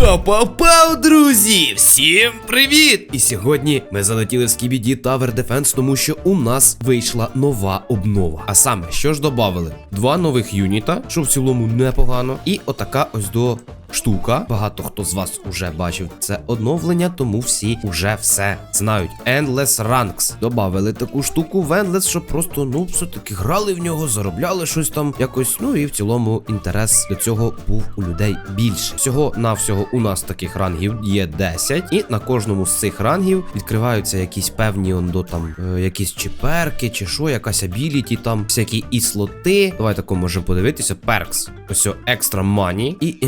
Пау-пау-пау, друзі! Всім привіт! І сьогодні ми залетіли в Скібіді Tower Defense, тому що у нас вийшла нова обнова. А саме, що ж додали? Два нових юніта, що в цілому непогано, і отака ось до. Штука, багато хто з вас уже бачив це оновлення, тому всі уже все знають. Endless Ranks. Добавили таку штуку в Endless, щоб просто ну все-таки грали в нього, заробляли щось там якось. Ну і в цілому інтерес до цього був у людей більше. Всього навсього у нас таких рангів є 10, і на кожному з цих рангів відкриваються якісь певні ондо там е, якісь чи перки, чи що, якась абіліті, там всякі і слоти. Давай тако можемо подивитися. Перкс. Ось Extra Money і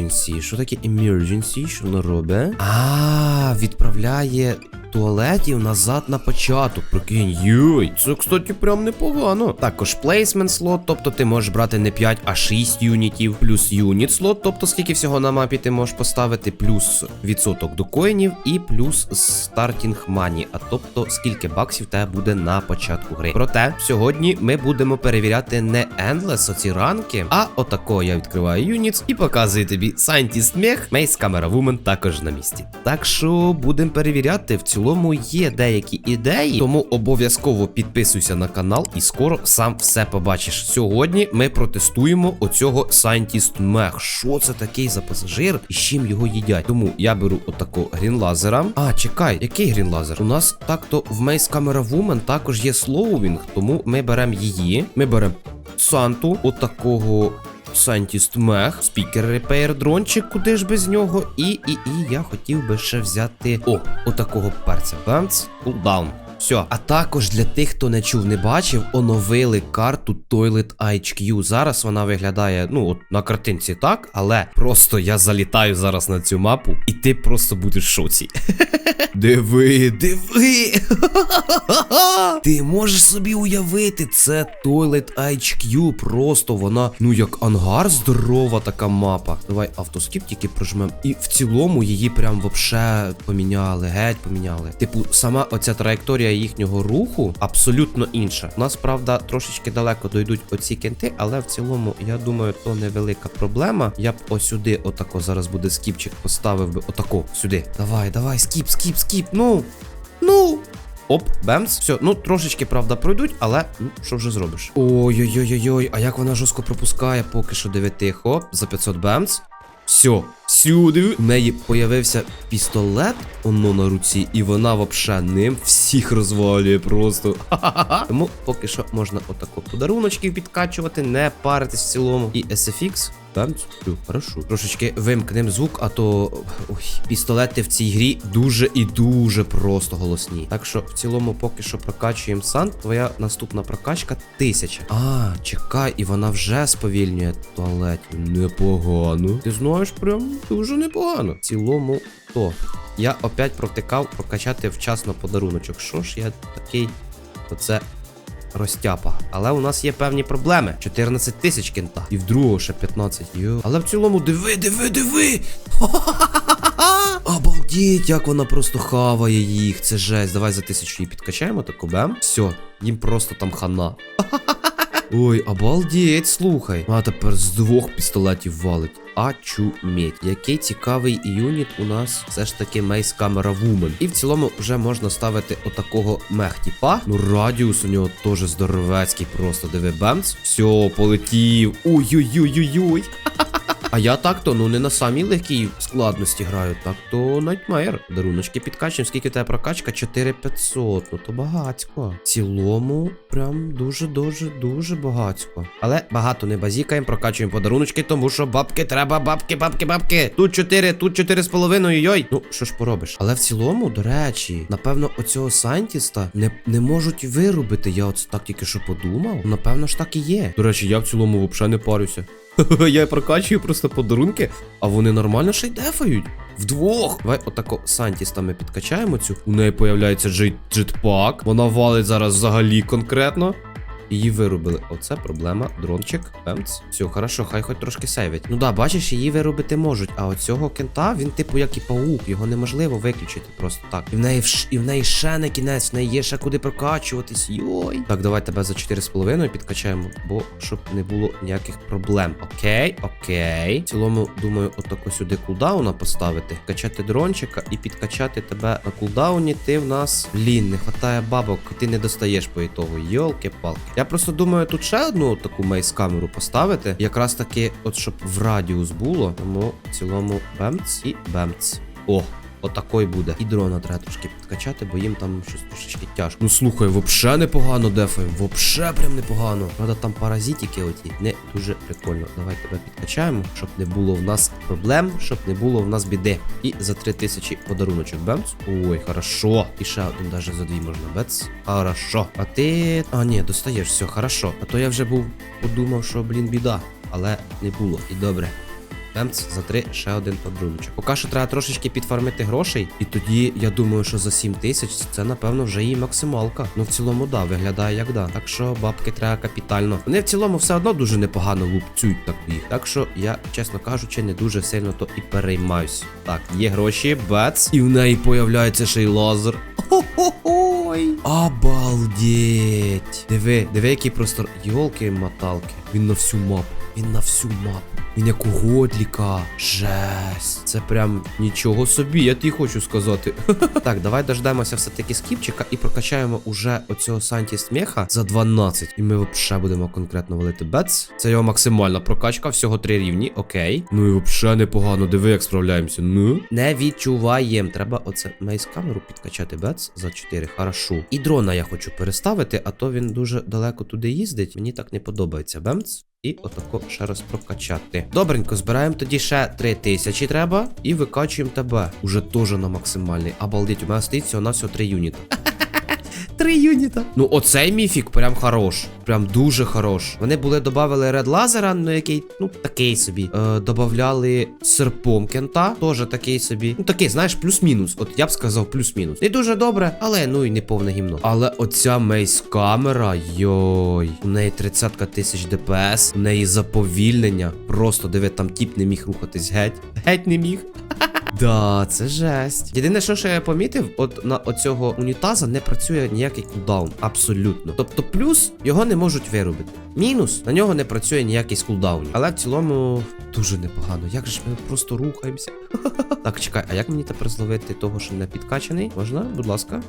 Emergency. Що таке Emergency? Що воно робить? А, відправляє туалетів назад на початок. Прикинь, йой. Це, кстати, прям непогано. Також плейсмент слот, тобто ти можеш брати не 5, а 6 юнітів, плюс юніт слот, тобто скільки всього на мапі ти можеш поставити, плюс відсоток до коїнів і плюс стартінг мані. А тобто скільки баксів тебе буде на початку гри. Проте сьогодні ми будемо перевіряти не Endless оці ранки, а отако я відкриваю юніт і показую тобі Scientist Mech, Мейс Камера Woman також на місці. Так що будемо перевіряти. В цілому є деякі ідеї, тому обов'язково підписуйся на канал і скоро сам все побачиш. Сьогодні ми протестуємо оцього Scientist Mech. Що це такий за пасажир і з чим його їдять? Тому я беру отако грінлазера. А, чекай, який грінлазер? У нас так-то в Мейс Камера Woman також є слоувінг, тому ми беремо її. Ми беремо Санту, отакого. Scientist Мех, спікер репейр дрончик, куди ж без нього. І, і, і я хотів би ще взяти. О, отакого перця. Бамц, кулдаун. Все. А також для тих, хто не чув, не бачив, оновили карту Toilet HQ. Зараз вона виглядає, ну, от на картинці так, але просто я залітаю зараз на цю мапу, і ти просто будеш в шоці. Диви, диви. Ти можеш собі уявити, це Toilet HQ. Просто вона, ну як ангар, здорова така мапа. Давай автоскіп тільки прожмем. І в цілому її прям вообще поміняли, геть поміняли. Типу, сама оця траєкторія їхнього руху абсолютно інша. У нас, правда, трошечки далеко дойдуть оці кенти, але в цілому, я думаю, то невелика проблема. Я б ось отако зараз буде скіпчик, поставив би отако сюди. Давай, давай, скіп, скіп, скіп. Ну. Ну. Оп, бемс. Все, ну трошечки, правда, пройдуть, але ну, що вже зробиш? Ой-ой-ой-ой, а як вона жорстко пропускає, поки що диви тихо. За 500 бемс. Все, сюди. У неї появився пістолет оно на руці, і вона вообще ним всіх розвалює просто. Тому поки що можна отако подаруночків підкачувати, не паритись в цілому. І SFX. Там цю, хорошо. Трошечки вимкнем звук, а то ой, пістолети в цій грі дуже і дуже просто голосні. Так що в цілому поки що прокачуємо сан. Твоя наступна прокачка тисяча. А, чекай, і вона вже сповільнює туалет. Непогано. Ти знаєш, прям дуже непогано. В цілому то. Я опять провтикав прокачати вчасно подаруночок. Що ж я такий? Оце розтяпа. Але у нас є певні проблеми. 14 тисяч кента. І в другого ще 15. Йо. Але в цілому диви, диви, диви. Обалдіть, як вона просто хаває їх. Це жесть. Давай за тисячу її підкачаємо, таку бем. Все, їм просто там хана. Ой, обалдеть, слухай. А тепер з двох пістолетів валить. Ачуметь. Який цікавий юніт у нас все ж таки Мейс Камера Вумен. І в цілому вже можна ставити отакого мехтіпа. Ну, радіус у нього теж здоровецький, просто диви бемц. Все, полетів. Ой-ой-ой-ой-ой. А я так-то, ну не на самій легкій складності граю, так то Nightmare. Даруночки підкачуємо. Скільки в тебе прокачка? 4500. Ну то багацько. В цілому, прям дуже-дуже дуже багацько. Але багато не базікаємо, прокачуємо подаруночки, тому що бабки треба, бабки, бабки, бабки. Тут 4, тут 4 з половиною, йой. Ну, що ж поробиш? Але в цілому, до речі, напевно, оцього Сантіста не, не можуть виробити. Я от так тільки що подумав. Напевно ж так і є. До речі, я в цілому взагалі не парюся. Я прокачую просто подарунки, а вони нормально ще й дефають. Вдвох. Давай отако Сантіста ми підкачаємо цю. У неї появляється джет, джетпак. Вона валить зараз взагалі конкретно. Її вирубили. Оце проблема. Дрончик. Бемц. Все, хорошо, хай хоч трошки сейвить. Ну да, бачиш, її вирубити можуть. А оцього кента, він типу як і паук, його неможливо виключити просто так. І в неї вш... і в неї ще не кінець, в неї є ще куди прокачуватись. Йой. Так, давай тебе за 4,5 підкачаємо, бо щоб не було ніяких проблем. Окей, окей. В цілому, думаю, отако сюди кулдауна поставити, качати дрончика і підкачати тебе на кулдауні. Ти в нас блін, не хватає бабок, ти не достаєш по ітогу. Йолки-палки. Я просто думаю, тут ще одну таку мейс камеру поставити. Якраз таки, от щоб в радіус було. Тому в цілому бемц і бемц. О, Отакой буде. І дрона треба трошки підкачати, бо їм там щось трошечки тяжко. Ну слухай, вообще непогано дефаємо. Вообще прям непогано. Правда, там паразитики оті. Не дуже прикольно. Давай тебе підкачаємо, щоб не було в нас проблем, щоб не було в нас біди. І за 3000 подаруночок бемц. Ой, хорошо. І ще один даже за дві можна бец. Хорошо. А ти. А, ні, достаєш, все, хорошо. А то я вже був подумав, що, блін, біда. Але не було. І добре. Темц за 3 ще один подаруночок. Поки що треба трошечки підфармити грошей, і тоді я думаю, що за 7 тисяч це напевно вже її максималка. Ну в цілому, да, виглядає як да. Так що бабки треба капітально. Вони в цілому все одно дуже непогано лупцюють так їх. Так що я, чесно кажучи, не дуже сильно то і переймаюсь. Так, є гроші, бац, і в неї появляється ще й лазер. Ой. Обалдеть. Диви, диви, який простор. Йолки-маталки. Він на всю мапу. Він на всю мапу. Він як у Годліка. Жесть. Це прям нічого собі, я тобі хочу сказати. так, давай дождемося все-таки скіпчика і прокачаємо уже оцього Санті Смеха за 12. І ми взагалі будемо конкретно валити бец. Це його максимальна прокачка, всього три рівні. Окей. Ну і взагалі непогано. Диви, як справляємося. Ну. Не відчуваєм. Треба оце мейс камеру підкачати бец за 4. Хорошо. І дрона я хочу переставити, а то він дуже далеко туди їздить. Мені так не подобається. Бемц. І отако ще раз прокачати. Добренько, збираємо тоді ще 3000 треба. І викачуємо тебе. Уже теж на максимальний. Обалдеть, у мене стоїть всього на всього 3 юніта. Три юніта. Ну, оцей міфік прям хорош. Прям дуже хорош. Вони були додавали ред лазера, ну який, ну, такий собі. Е, добавляли серпом кента, теж такий собі. Ну, такий, знаєш, плюс-мінус. От я б сказав плюс-мінус. Не дуже добре, але ну і не повне гімно. Але оця мейс камера, йой. У неї 30 тисяч ДПС, у неї заповільнення. Просто диви, там тіп не міг рухатись геть. Геть не міг. Да, це жесть. Єдине, що я помітив, от на оцього унітаза не працює ніякий кулдаун. Абсолютно. Тобто, плюс його не можуть виробити. Мінус на нього не працює ніякий кулдаун. Але в цілому дуже непогано. Як же ж ми просто рухаємося? так, чекай, а як мені тепер зловити того, що не підкачаний? Можна, будь ласка.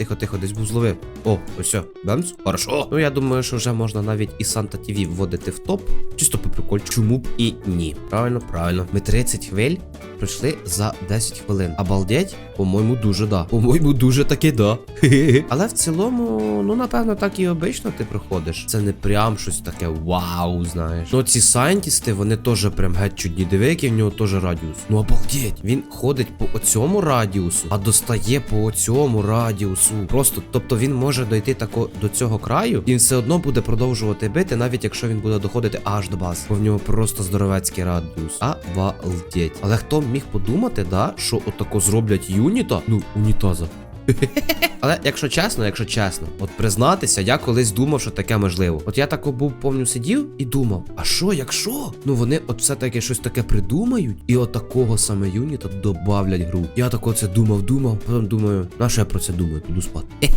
Тихо, тихо, десь був зловив. О, ось. Бемс. Хорошо. Ну я думаю, що вже можна навіть і Санта ТВ вводити в топ. Чисто по приколь. Чому б і ні? Правильно, правильно. Ми 30 хвиль пройшли за 10 хвилин. Обалдеть? По-моєму, дуже да. По-моєму, дуже таки да. Але в цілому, ну напевно, так і обично ти проходиш. Це не прям щось таке вау, знаєш. Ну ці сайнтісти, вони теж прям геть чудні. Диви, який в нього теж радіус. Ну обалдеть. Він ходить по оцьому радіусу, а достає по оцьому радіусу. Просто, тобто він може дойти тако до цього краю, і він все одно буде продовжувати бити, навіть якщо він буде доходити аж до баз. Бо в нього просто здоровецький радіус. Обалдеть. Але хто міг подумати, да, що отако зроблять юніта? Ну, унітаза. Але якщо чесно, якщо чесно, от признатися, я колись думав, що таке можливо. От я тако був повню сидів і думав: а що, якщо? Ну вони от все таки щось таке придумають, і от такого саме юніта добавлять гру. Я тако це думав, думав, потім думаю, на що я про це думаю, піду спати.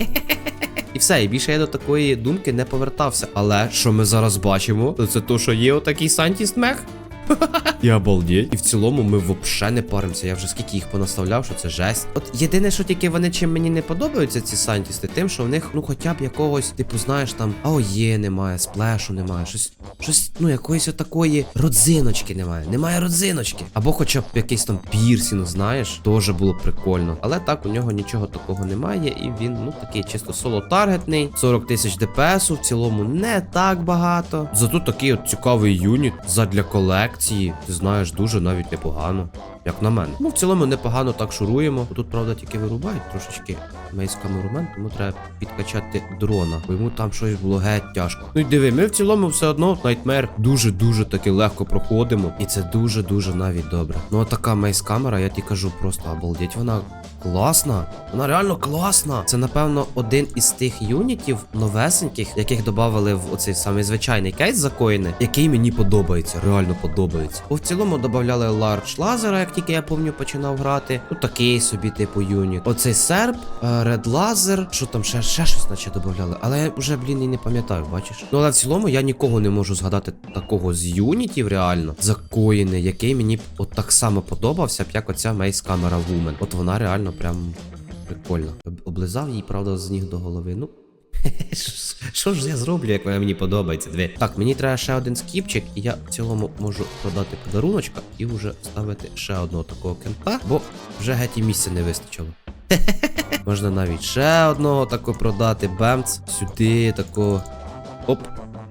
І все, і більше я до такої думки не повертався. Але що ми зараз бачимо, то це то, що є отакий Сантіст мех. І обалдеть. І в цілому ми взагалі не паримося. Я вже скільки їх понаставляв, що це жесть. От єдине, що тільки вони чим мені не подобаються, ці сантісти, тим, що в них, ну хоча б якогось, типу, знаєш, там АОЄ немає, сплешу немає, щось, щось, ну, якоїсь отакої родзиночки немає. Немає родзиночки. Або хоча б якийсь там пірсінг, знаєш, теж було прикольно. Але так, у нього нічого такого немає, і він, ну, такий чисто соло-таргетний. 40 тисяч ДПСу, в цілому не так багато. Зато такий от цікавий юніт задля колекції. Ти знаєш, дуже навіть непогано. Як на мене. Ну, в цілому непогано так шуруємо. Тут, правда, тільки вирубають трошечки мейс камерумен, тому треба підкачати дрона, бо йому там щось було геть тяжко. Ну й диви, ми в цілому все одно Найтмер дуже-дуже таки легко проходимо. І це дуже-дуже навіть добре. Ну а така мейс камера, я ті кажу, просто обалдеть. Вона класна. Вона реально класна. Це, напевно, один із тих юнітів новесеньких, яких додавали в оцей самий звичайний кейс закоїни, який мені подобається, реально подобається. Бо в цілому додавали лардж лазера, як тільки я пам'ятаю, починав грати. Ну такий собі, типу, юніт. Оцей серп, ред лазер, що там ще, ще щось наче додавали. Але я вже, блін, і не пам'ятаю, бачиш. Ну але в цілому я нікого не можу згадати такого з юнітів, реально, закоїни, який мені от так само подобався, б, як оця мейс камера Вумен. От вона реально прям прикольна. Облизав її, правда, з ніг до голови. Ну. Що- ж я зроблю, як вона мені подобається? Дві. Так, мені треба ще один скіпчик, і я в цілому можу продати подаруночка і вже ставити ще одного такого кента, бо вже геть і місця не вистачило. Можна навіть ще одного такого продати. Бемц, сюди, такого. Оп.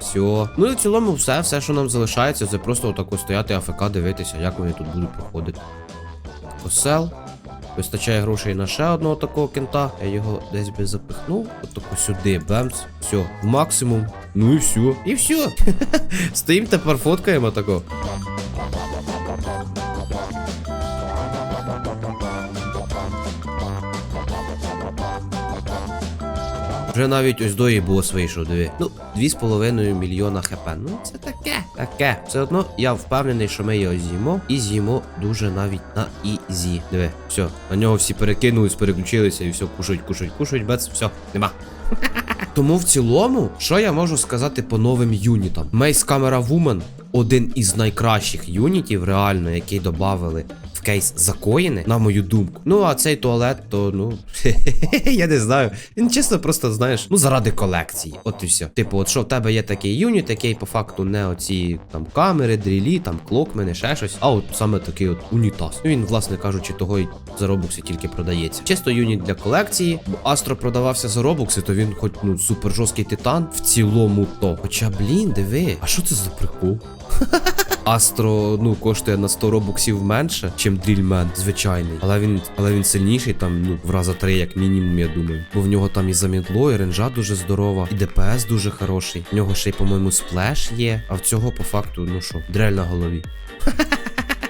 Все. Ну і в цілому все, все, що нам залишається, це просто отако стояти АФК, дивитися, як вони тут будуть проходити. Осел. Вистачає грошей на ще одного такого кента. Я його десь би запихнув. Отако сюди, бемс. Все, в максимум. Ну і все. І все. Стоїм тепер фоткаємо тако. Вже навіть ось до і бос вийшов, диви. Ну, 2,5 мільйона хп. Ну, це таке, таке. Все одно я впевнений, що ми його з'їмо. І з'їмо дуже навіть на ізі. Диви, все, на нього всі перекинулись, переключилися і все, кушають, кушають, кушають, бец, все, нема. Тому в цілому, що я можу сказати по новим юнітам? Мейс Camera Woman один із найкращих юнітів, реально, який додавали кейс закоїни, на мою думку. Ну, а цей туалет, то ну. я не знаю. Він чесно просто знаєш, ну заради колекції. От і все. Типу, от що в тебе є такий юніт, який по факту не оці там камери, дрілі, там клокмени, ще щось. А от саме такий от унітаз. Ну він, власне кажучи, того й за робокси тільки продається. Чисто юніт для колекції, бо Астро продавався за робокси, то він хоч ну супер жорсткий титан в цілому то. Хоча, блін, диви, а що це за прикол? Астро ну коштує на 100 робоксів менше, чим дрільмен звичайний. Але він, але він сильніший, там ну в раза три, як мінімум, я думаю. Бо в нього там і замідло, і ренжа дуже здорова, і ДПС дуже хороший. В нього ще й, по-моєму, сплеш є. А в цього по факту, ну що, дрель на голові.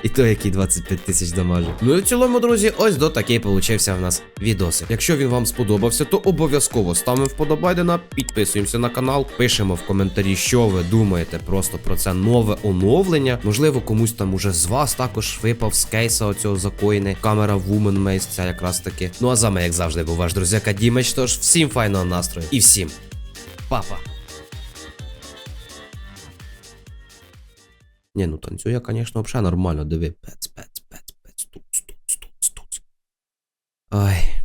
І то, який 25 тисяч дамажить. Ну і в цілому, друзі, ось до такий получився в нас відосик. Якщо він вам сподобався, то обов'язково ставимо вподобайдена, підписуємося на канал, пишемо в коментарі, що ви думаєте просто про це нове оновлення. Можливо, комусь там уже з вас також випав з кейса оцього закоїни. Камера Woman Maze, ця якраз таки. Ну а з вами, як завжди, був ваш друзяка Дімеч. Тож всім файного настрою і всім папа. Ні, ну танцює, звісно, взагалі нормально, диви. Пец, пец, пец, пец, туц, туц, туц, туц. Ой.